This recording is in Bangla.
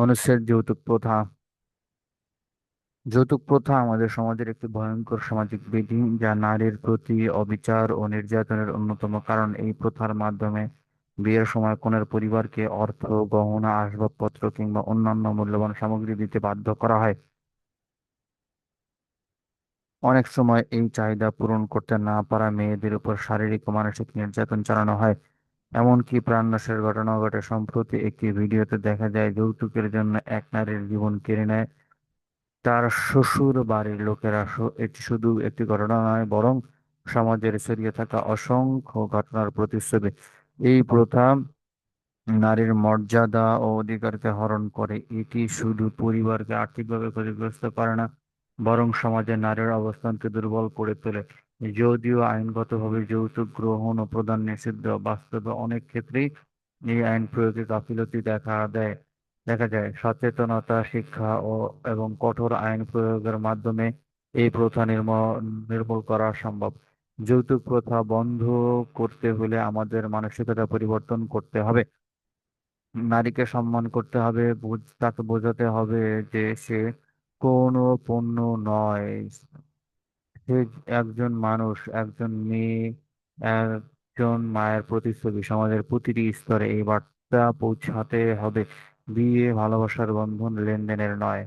অনুচ্ছেদ যৌতুক প্রথা। যৌতুক প্রথা আমাদের সমাজের একটি ভয়ঙ্কর সামাজিক বিধি যা নারীর প্রতি অবিচার ও নির্যাতনের অন্যতম কারণ। এই প্রথার মাধ্যমে বিয়ের সময় কনের পরিবারকে অর্থ, গহনা, আসবাবপত্র কিংবা অন্যান্য মূল্যবান সামগ্রী দিতে বাধ্য করা হয়। অনেক সময় এই চাহিদা পূরণ করতে না পারা মেয়েদের উপর শারীরিক ও মানসিক নির্যাতন চালানো হয়। এমনকি প্রাণনাশের ঘটনাও ঘটে। সম্প্রতি একটি ভিডিওতে দেখা যায়, যৌতুকের জন্য এক নারীর জীবন কেড়ে নেয় তার শ্বশুর বাড়ির লোকেরা। এটি শুধু একটি ঘটনা নয়, বরং সমাজের ছড়িয়ে থাকা অসংখ্য ঘটনার প্রতিচ্ছবি। এই প্রথা নারীর মর্যাদা ও অধিকারকে হরণ করে। এটি শুধু পরিবারকে আর্থিকভাবে ক্ষতিগ্রস্ত করে না, বরং সমাজে নারীর অবস্থানকে দুর্বল করে তোলে। যদিও আইনগতভাবে যৌতুক গ্রহণ ও প্রদান নিষিদ্ধ, বাস্তবে অনেক ক্ষেত্রেই এই আইন প্রয়োগে গাফিলতি দেখা দেয়। দেখা যায়, সচেতনতা, শিক্ষা ও এবং কঠোর আইন প্রয়োগের মাধ্যমে এই প্রথা নির্মূল করা সম্ভব। যৌতুক প্রথা বন্ধ করতে হলে আমাদের মানসিকতা পরিবর্তন করতে হবে। নারীকে সম্মান করতে হবে তাকে বোঝাতে হবে যে সে কোনো পণ্য নয়। সে একজন মানুষ, একজন মেয়ে, একজন মায়ের প্রতিচ্ছবি সমাজের প্রতিটি স্তরে এই বার্তা পৌঁছাতে হবে। বিয়ে ভালোবাসার বন্ধন লেনদেনের নয়।